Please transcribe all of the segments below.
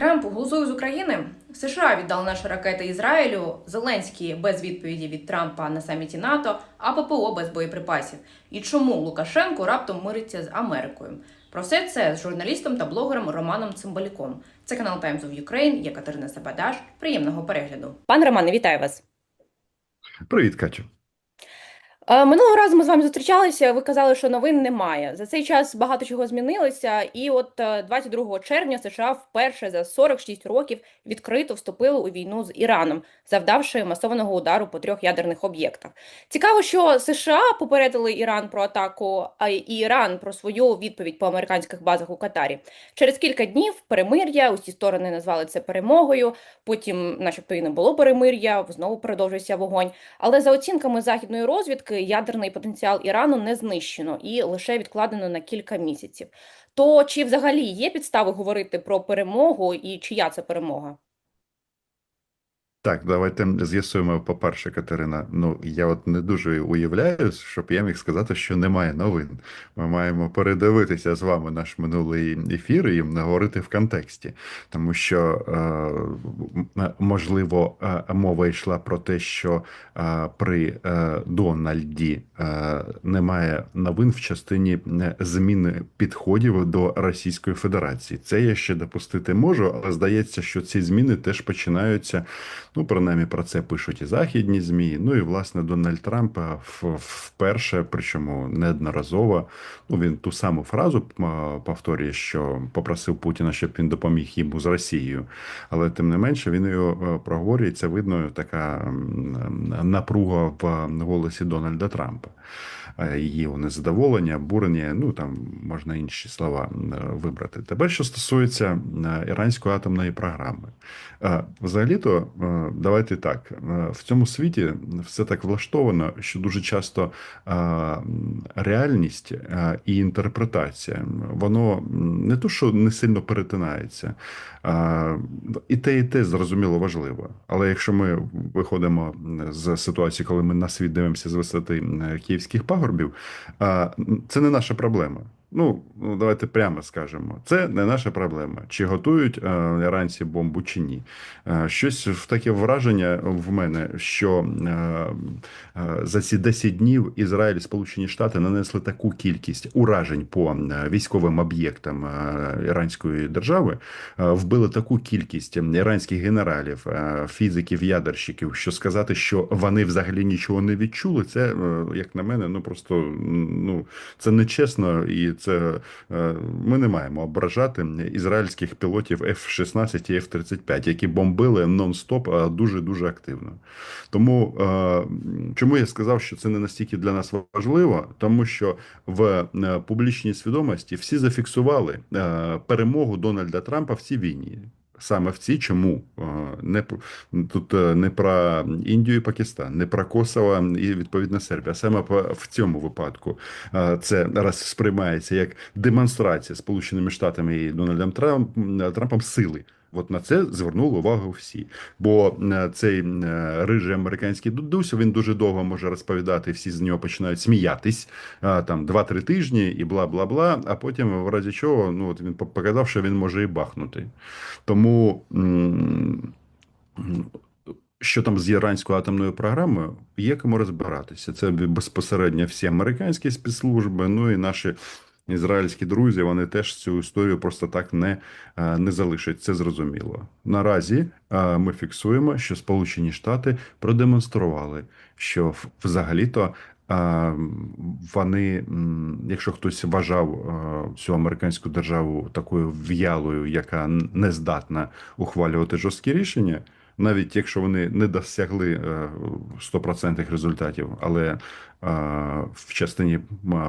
Трамп глузує з України. США віддали наші ракети Ізраїлю. Зеленський без відповіді від Трампа на саміті НАТО, а ППО без боєприпасів. І чому Лукашенко раптом мириться з Америкою? Про все це з журналістом та блогером Романом Цимбалюком. Це канал Times of Ukraine, я Катерина Сабадаш. Приємного перегляду. Пане Романе, вітаю вас. Привіт, Катю. Е, Минулого разу ми з вами зустрічалися. Ви казали, що новин немає. За цей час багато чого змінилося, і от е, 22 червня США вперше за 46 років відкрито вступили у війну з Іраном, завдавши масованого удару по трьох ядерних об'єктах. Цікаво, що США попередили Іран про атаку, а і Іран про свою відповідь по американських базах у Катарі. Через кілька днів перемир'я, усі сторони назвали це перемогою. Потім, начебто, і не було перемир'я, знову продовжується вогонь. Але за оцінками західної розвідки, ядерний потенціал Ірану не знищено і лише відкладено на кілька місяців. То чи взагалі є підстави говорити про перемогу і чия це перемога? Так, давайте з'ясуємо, по-перше, Катерина. Ну, я от не дуже уявляю, щоб я міг сказати, що немає новин. Ми маємо передивитися з вами наш минулий ефір і говорити в контексті, тому що е, можливо е, мова йшла про те, що е, при Дональді немає новин в частині зміни підходів до Російської Федерації. Це я ще допустити можу, але здається, що ці зміни теж починаються. Ну, принаймні про це пишуть і західні змі. Ну і власне Дональд Трамп е, вперше, причому неодноразово. Ну він ту саму фразу повторює, що попросив Путіна, щоб він допоміг йому з Росією. Але тим не менше він його е, проговорює. Це видно така напруга в голосі Дональда Трампа. Е, Її незадоволення, обурення, ну там можна інші слова вибрати. Тепер, що стосується е, іранської атомної програми. Е, Взагалі-то, е, давайте так. е, В цьому світі все так влаштовано, що дуже часто е, реальність е, і інтерпретація, воно не то, що не сильно перетинається. І те, і те зрозуміло важливо. Але якщо ми виходимо з ситуації, коли ми на світ дивимося з висоти київських пагорбів, це не наша проблема. Ну, ну, давайте прямо скажемо, це не наша проблема. Чи готують е, іранці бомбу чи ні? Е, щось в таке враження в мене, що е, е, за ці 10 днів Ізраїль і Сполучені Штати нанесли таку кількість уражень по е, військовим об'єктам е, іранської держави, е, вбили таку кількість іранських генералів, е, фізиків, ядерщиків, що сказати, що вони взагалі нічого не відчули, це, е, як на мене, ну просто ну це нечесно, і це е, ми не маємо ображати ізраїльських пілотів F-16 і F-35, які бомбили нон-стоп дуже дуже активно. Тому е, чому я сказав, що це не настільки для нас важливо, тому що в е, публічній свідомості всі зафіксували перемогу Дональда Трампа в цій війні. Саме в цій чому не тут е, не про Індію і Пакистан, не про Косово і відповідно Сербія. Саме в цьому випадку це раз сприймається як демонстрація Сполученими Штатами і Дональдом Трамп- Трампом сили. От на це звернули увагу всі. Бо е, цей е, рижий американський дудусь він дуже довго може розповідати, всі з нього починають сміятись а, там 2-3 тижні і бла бла бла. А потім, в разі чого, ну от він показав, що він може і бахнути. Тому. Що там з іранською атомною програмою, є кому розбиратися. Це безпосередньо всі американські спецслужби, ну і наші ізраїльські друзі, вони теж цю історію просто так не, е, не залишать. Це зрозуміло. Наразі е, ми фіксуємо, що Сполучені Штати продемонстрували, що взагалі-то. е, Вони, якщо хтось вважав цю американську державу такою в'ялою, яка не здатна ухвалювати жорсткі рішення, навіть якщо вони не досягли 100% результатів, але в частині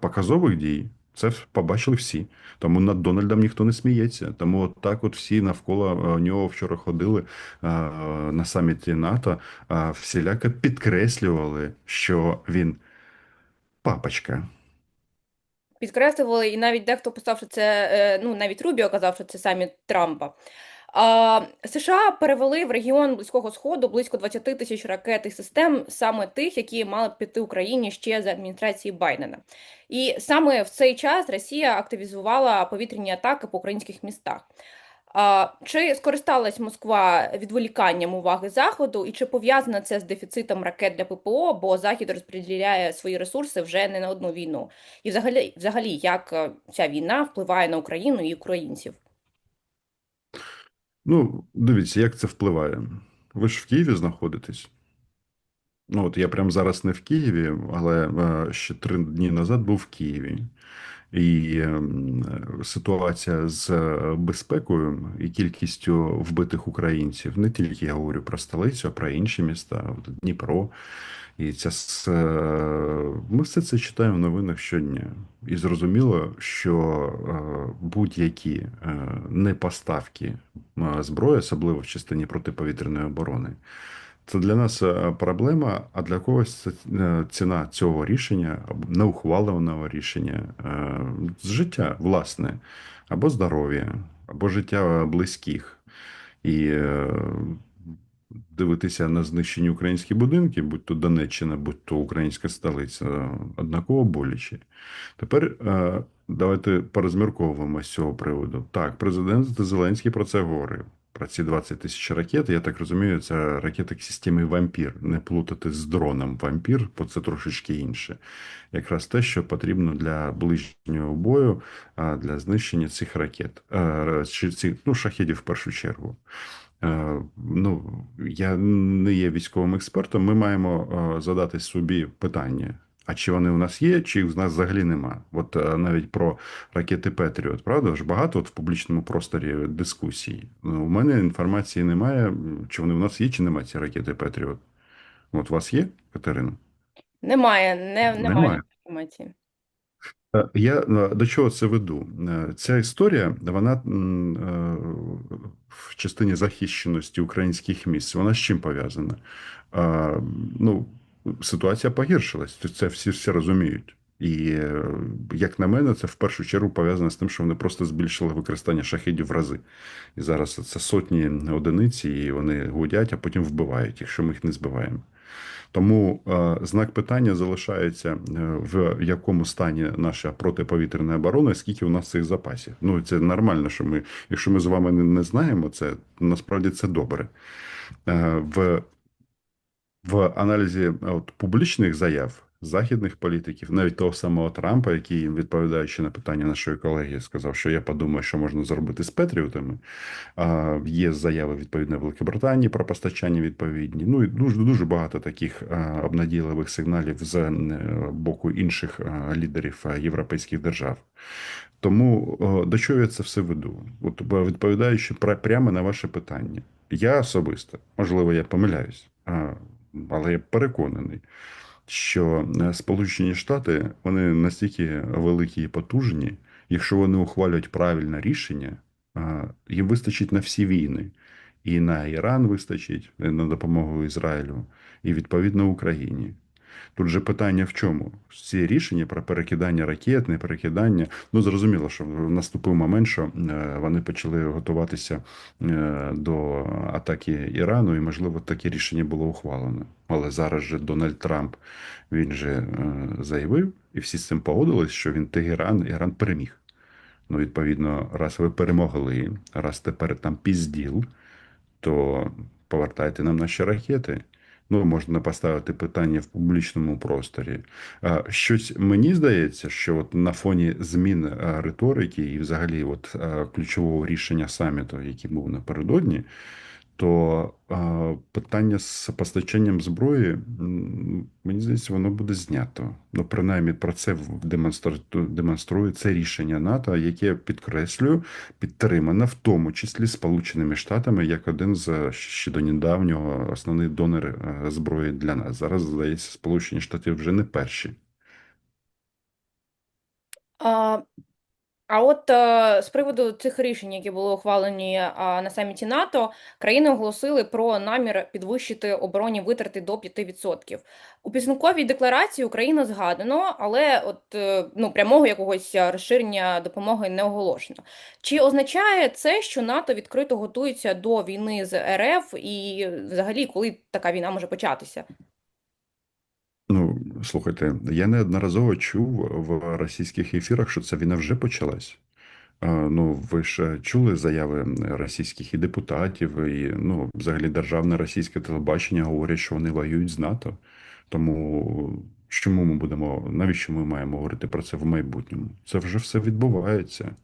показових дій це побачили всі. Тому над Дональдом ніхто не сміється. Тому от так от всі навколо е, нього вчора ходили е, на саміті НАТО, а всіляко підкреслювали, що він папочка. Підкреслювали, і навіть дехто писав, що це е, ну навіть Рубіо казав, що це саміт Трампа. США перевели в регіон Близького Сходу близько 20 тисяч ракет і систем, саме тих, які мали б піти Україні ще за адміністрації Байдена. І саме в цей час Росія активізувала повітряні атаки по українських містах. Чи скористалась Москва відволіканням уваги Заходу, і чи пов'язано це з дефіцитом ракет для ППО, бо Захід розподіляє свої ресурси вже не на одну війну? І взагалі, взагалі, як е, ця війна впливає на Україну і українців? Ну, дивіться, як це впливає. Ви ж в Києві знаходитесь. Ну, от я прямо зараз не в Києві, але е, ще три дні назад був в Києві. І е, ситуація з е, безпекою і кількістю вбитих українців, не тільки я говорю про столицю, а про інші міста, Дніпро. І ця е, ми все це читаємо в новинах щодня. І зрозуміло, що е, будь-які е, непоставки е, зброї, особливо в частині протиповітряної оборони, це для нас проблема, а для когось це ціна цього рішення, неухваленого рішення з життя, власне, або здоров'я, або життя близьких. І дивитися на знищені українські будинки, будь то Донеччина, будь то українська столиця, однаково боляче. Тепер е, давайте порозмірковуємо з цього приводу. Так, президент Зеленський про це говорив. Про ці 20 тисяч ракет, я так розумію, це ракети системи Вампір. Не плутати з дроном Вампір, бо це трошечки інше. Якраз те, що потрібно для ближнього бою, а для знищення цих ракет, Е, чи цих ну, шахедів в першу чергу. Е, Ну, я не є військовим експертом. Ми маємо е, задати собі питання: а чи вони у нас є, чи їх в нас взагалі нема? От е, навіть про ракети Петріот, правда ж багато от в публічному просторі дискусій. Ну, у мене інформації немає, чи вони у нас є, чи немає ці ракети Петріот. От у вас є, Катерина? Немає, не, немає Немає. інформації. Е, Я е, до чого це веду? Е, Ця історія, вона в частині захищеності українських місць, вона з чим пов'язана? Ну, ситуація погіршилась, це всі всі розуміють. І, як на мене, це в першу чергу пов'язано з тим, що вони просто збільшили використання шахедів в рази. І зараз це сотні одиниць, і вони гудять, а потім вбивають, якщо ми їх не збиваємо. Тому е, знак питання залишається е, в якому стані наша протиповітряна оборона, скільки у нас цих запасів. Ну це нормально, що ми, якщо ми з вами не, знаємо, це насправді це добре. Е, в, в аналізі от, публічних заяв західних політиків, навіть того самого Трампа, який, відповідаючи на питання нашої колеги, сказав, що я подумаю, що можна зробити з Петріотами. Є заяви відповідно Великобританії про постачання відповідні. Ну і дуже дуже багато таких обнадійливих сигналів з е, боку інших лідерів європейських держав. Тому до чого я це все веду? От відповідаючи прямо на ваше питання, я особисто, можливо, я помиляюсь, але я переконаний, що е, Сполучені Штати вони настільки великі і потужні, якщо вони ухвалюють правильне рішення, їм вистачить на всі війни. І на Іран вистачить е, на допомогу Ізраїлю, і відповідно Україні. Тут же питання в чому? Ці рішення про перекидання ракет, не перекидання. Ну зрозуміло, що наступив момент, що е, вони почали готуватися е, до атаки Ірану, і можливо таке рішення було ухвалено. Але зараз же Дональд Трамп він же е, заявив, і всі з цим погодились, що він Тегеран, Іран переміг. Ну, відповідно, раз ви перемогли, раз тепер там пізділ, то повертайте нам наші ракети. Ну, можна поставити питання в публічному просторі. Щось мені здається, що от на фоні змін риторики і взагалі от ключового рішення саміту, який був напередодні, то питання з постачанням зброї, мені здається, воно буде знято. Ну, принаймні, про це демонструє це рішення НАТО, яке підкреслюю, підтримано в тому числі Сполученими Штатами як один з ще до недавнього основний донор е, зброї для нас. Зараз здається, Сполучені Штати вже не перші. А, а от е, з приводу цих рішень, які були ухвалені а, на саміті НАТО, країни оголосили про намір підвищити оборонні витрати до 5%. У підсумковій декларації Україна згадано, але от е, ну прямого якогось е, розширення допомоги не оголошено. Чи означає це, що НАТО відкрито готується до війни з РФ, і взагалі, коли така війна може початися? Слухайте, я неодноразово чув в російських ефірах, що ця війна вже почалась. Е, Ну, ви ж чули заяви російських і депутатів, і ну, взагалі державне російське телебачення говорять, що вони воюють з НАТО. Тому чому ми будемо, навіщо ми маємо говорити про це в майбутньому? Це вже все відбувається.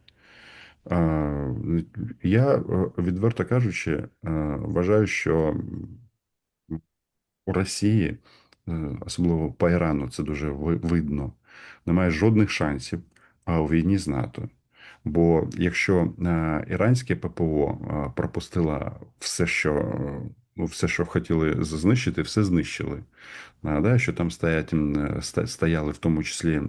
Е, Я, е, відверто кажучи, е, вважаю, що у Росії, е, особливо по Ірану, це дуже видно, немає жодних шансів у війні з НАТО. Бо якщо е, іранське ППО е, пропустило все, що е, ну, все, що хотіли знищити, все знищили. Нагадаю, що там стоять, е, стояли в тому числі,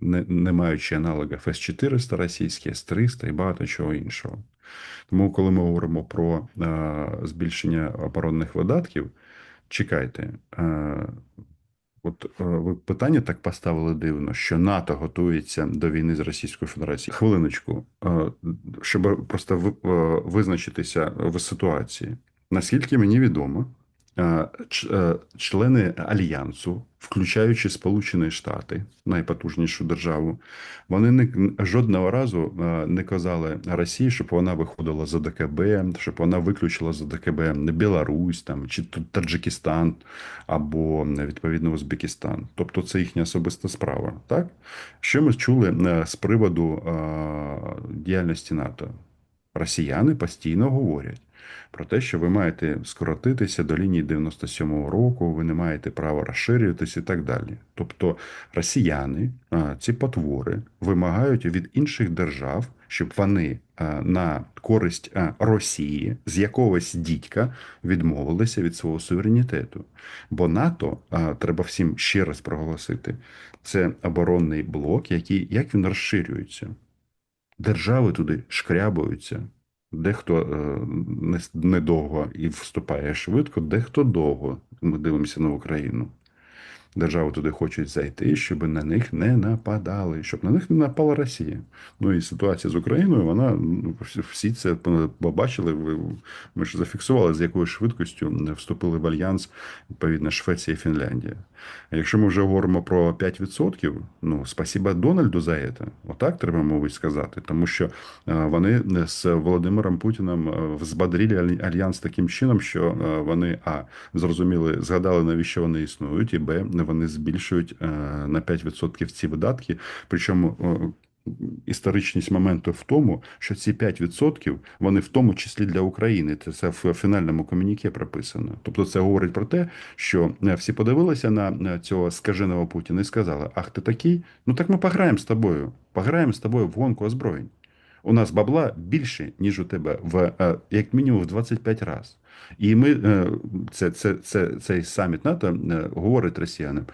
не, не маючи аналогів С-400 російські, С-300 і багато чого іншого. Тому, коли ми говоримо про е, збільшення оборонних видатків, чекайте. Е, От е, ви питання так поставили дивно, що НАТО готується до війни з Російською Федерацією. Хвилиночку, е, щоб просто ви- визначитися в ситуації. Наскільки мені відомо, члени альянсу, включаючи Сполучені Штати, найпотужнішу державу, вони не жодного разу е, не казали Росії, щоб вона виходила з ОДКБ, щоб вона виключила з ОДКБ не Білорусь там чи Таджикистан або відповідно Узбекистан. Тобто це їхня особиста справа. Так що ми чули е, з приводу е, діяльності НАТО? Росіяни постійно говорять про те, що ви маєте скоротитися до лінії 97-го року, ви не маєте права розширюватися і так далі. Тобто росіяни, ці потвори, вимагають від інших держав, щоб вони на користь Росії з якогось дідька відмовилися від свого суверенітету. Бо НАТО, треба всім ще раз проголосити, це оборонний блок, який як він розширюється. Держави туди шкрябуються. Дехто е, не- недовго і вступає швидко, дехто довго. Ми дивимося на Україну. Держави туди хочуть зайти, щоб на них не нападали, щоб на них не напала Росія. Ну і ситуація з Україною, вона ну, всі- це побачили. ви- Ми ж зафіксували, з якою швидкістю вступили в альянс відповідно Швеція і Фінляндія. А якщо ми вже говоримо про 5%, ну спасіба Дональду за це. Отак треба, мабуть, сказати, тому що е, вони з Володимиром Путіним е, взбадрили альянс таким чином, що е, вони а зрозуміли, згадали навіщо вони існують, і б вони збільшують е, на 5% ці видатки. Причому е, історичність моменту в тому, що ці 5% вони в тому числі для України. Це в фінальному комюніке прописано. Тобто, це говорить про те, що е, всі подивилися на на цього скаженого Путіна і сказали: Ах, ти такий? Ну так ми пограємо з тобою. Пограємо з тобою в гонку озброєнь. У нас бабла більше, ніж у тебе, в е, як мінімум в 25 разів. І ми е, це, це, це, цей саміт НАТО е, говорить росіянам: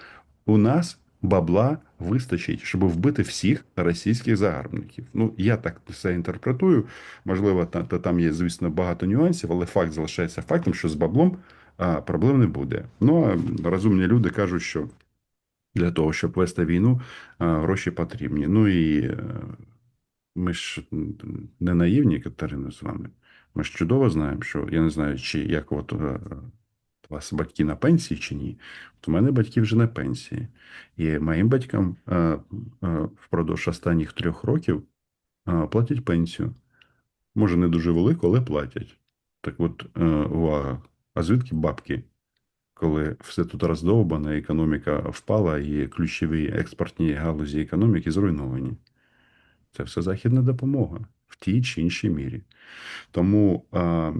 у нас бабла вистачить, щоб вбити всіх російських загарбників. Ну я так це інтерпретую. Можливо, та, та там є, звісно, багато нюансів, але факт залишається фактом, що з баблом проблем не буде. Ну а розумні люди кажуть, що для того, щоб вести війну, гроші потрібні. Ну і е, ми ж не наївні, Катерина, з вами. Ми ж чудово знаємо, що я не знаю, чи як от е, у вас батьки на пенсії чи ні. От у мене батьки вже на пенсії. І моїм батькам е, е, впродовж останніх трьох років платять пенсію. Може, не дуже велику, але платять. Так от, увага. А звідки бабки? Коли все тут роздовбано, економіка впала, і ключові експортні галузі економіки зруйновані. Це все західна допомога тій чи іншій мірі. Тому е,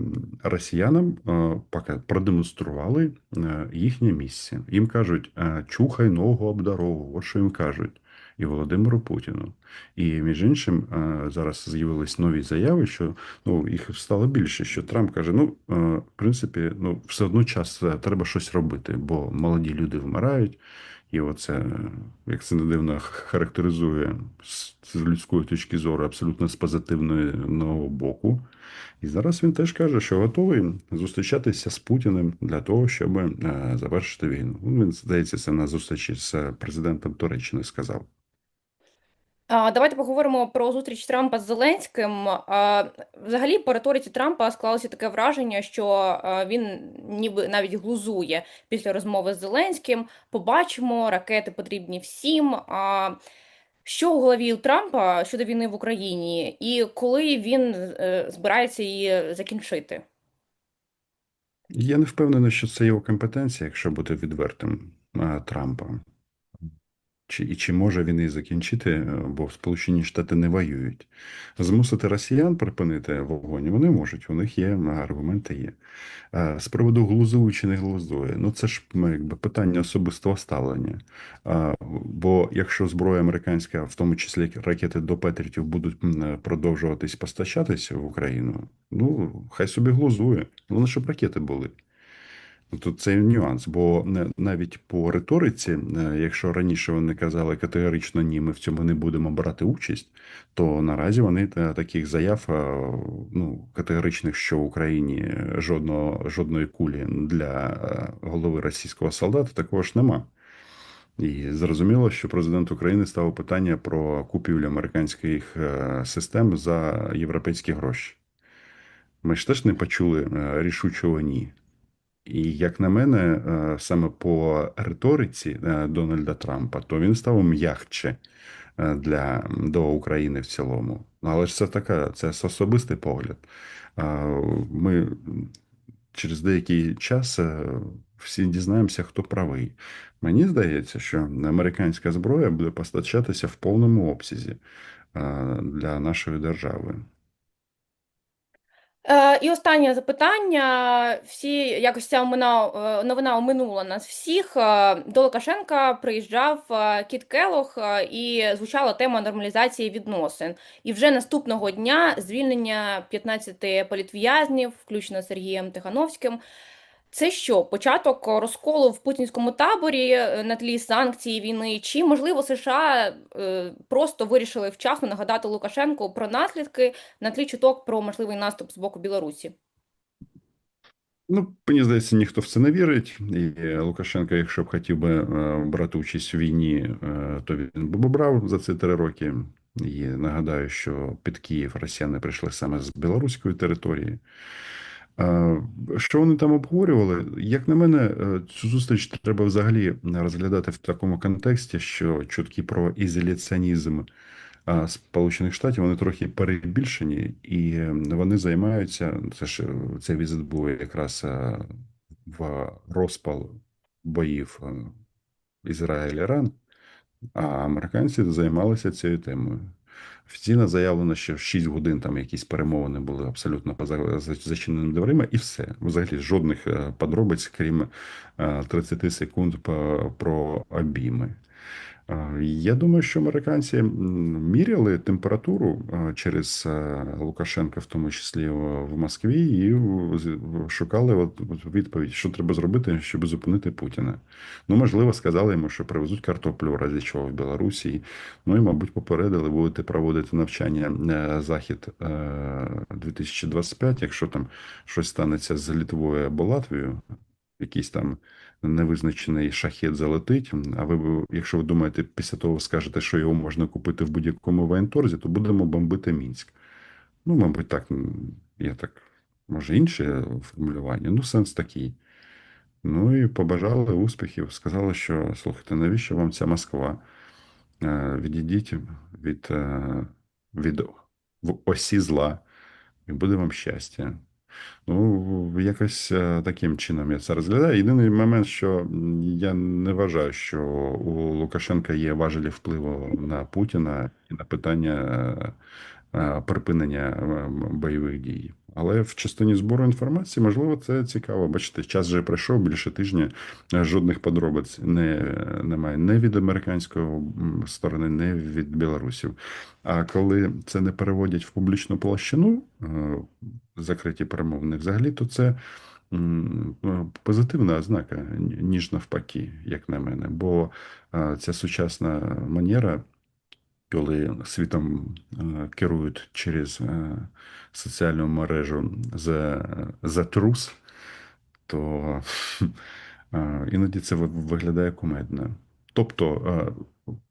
росіянам е, поки продемонстрували е, їхнє місце. Їм кажуть, чухай ногу об. От що їм кажуть. І Володимиру Путіну. І між іншим, зараз з'явились нові заяви, що ну їх стало більше. Що Трамп каже: ну, в принципі, ну все одно час треба щось робити, бо молоді люди вмирають. І оце, як це не дивно, характеризує з людської точки зору абсолютно з позитивного боку. І зараз він теж каже, що готовий зустрічатися з Путіним для того, щоб е, завершити війну. Ну, Він здається, це на зустрічі з президентом Туреччини сказав. Давайте поговоримо про зустріч Трампа з Зеленським. Взагалі, по риториці Трампа склалося таке враження, що він ніби навіть глузує після розмови з Зеленським. Побачимо, ракети потрібні всім. А Що у голові Трампа щодо війни в Україні, і коли він е, збирається її закінчити? Я не впевнений, що це його компетенція, якщо бути відвертим Трампа. Чи, і чи може він її закінчити, е, бо Сполучені Штати не воюють. Змусити росіян припинити вогонь вони можуть, у них є аргументи є. А З приводу глузує чи не глузує, ну це ж ну, якби питання особистого ставлення. А, Бо якщо зброя американська, в тому числі ракети до Петрітів, будуть продовжуватись постачатися в Україну, ну хай собі глузує. Головне, щоб ракети були. Тут цей нюанс, бо навіть по риториці, е, якщо раніше вони казали категорично ні, ми в цьому не будемо брати участь, то наразі вони е, таких заяв е, ну, категоричних, що в Україні жодного, жодної кулі для е, голови російського солдата також нема. І зрозуміло, що президент України ставив питання про купівлю американських е, систем за європейські гроші. Ми ж теж не почули е, рішучого ні. І як на мене, е, саме по риториці е, Дональда Трампа, то він став м'якче е, для до України в цілому. Ну, Але ж це така, це особистий погляд. Ми через деякий час всі дізнаємося, хто правий. Мені здається, що американська зброя буде постачатися в повному обсязі для нашої держави. Е, і останнє запитання. Всі якось ця новина, е, новина оминула нас всіх. Е, До Лукашенка приїжджав Кіт Келох і звучала тема нормалізації відносин. І вже наступного дня звільнення 15 політв'язнів, включно з Сергієм Тихановським. Це що, початок розколу в путінському таборі е, на тлі санкцій війни? Чи можливо США е, просто вирішили вчасно нагадати Лукашенку про наслідки на тлі чуток про можливий наступ з боку Білорусі? Ну, мені здається, ніхто в це не вірить. І Лукашенко, якщо б хотів би е, брати участь у війні, е, то він би брав за ці три роки. І нагадаю, що під Київ росіяни прийшли саме з білоруської території. Що вони там обговорювали? Як на мене, е, цю зустріч треба взагалі розглядати в такому контексті, що чутки про ізоляціонізм Сполучених Штатів вони трохи перебільшені, і е, вони займаються. Це ж е, цей візит був якраз е, в розпал боїв Ізраїль-Іран, а американці займалися цією темою. Офіційно заявлено, що 6 годин там якісь перемовини були абсолютно поза за- зачиненими дверима, і все. Взагалі жодних е, подробиць, крім е, 30 секунд про обійми. Е, Я думаю, що американці міряли температуру е, через е, Лукашенка, в тому числі в Москві, і шукали відповідь, що треба зробити, щоб зупинити Путіна. Ну, можливо, сказали йому, що привезуть картоплю в разі чого в Білорусі. Ну і, мабуть, попередили, будете проводити навчання захід е, 2025, якщо там щось станеться з Літвою або Латвією, якийсь там невизначений шахет залетить. А ви, якщо ви думаєте, після того скажете, що його можна купити в будь-якому воєнторзі, то будемо бомбити Мінськ. Ну, мабуть, так, я так, може, інше формулювання. Ну, сенс такий. Ну і побажали успіхів. Сказали, що слухайте, навіщо вам ця Москва? Е, Відійдіть від, е, від осі зла, і буде вам щастя. Ну, якось е, таким чином я це розглядаю. Єдиний момент, що я не вважаю, що у Лукашенка є важелі впливу на Путіна і на питання е, е, припинення бойових дій. Але в частині збору інформації, можливо, це цікаво. Бачите, час вже пройшов більше тижня, е, жодних подробиць не, немає не від американської сторони, не від білорусів. А коли це не переводять в публічну площину, е, закриті перемовини, взагалі, то це ну, позитивна ознака, ніж навпаки, як на мене. Бо е, ця сучасна манера, коли світом е, керують через е, соціальну мережу за, за трус, то е, іноді це виглядає кумедно. Тобто,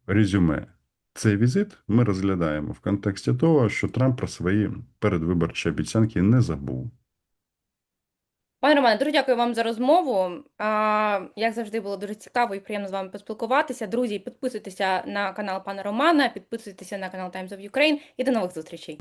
резюме. Цей візит ми розглядаємо в контексті того, що Трамп про свої передвиборчі обіцянки не забув. Пане Романе, дуже дякую вам за розмову. Як завжди, було дуже цікаво і приємно з вами поспілкуватися. Друзі, підписуйтеся на канал пана Романа, підписуйтеся на канал Times of Ukraine і до нових зустрічей.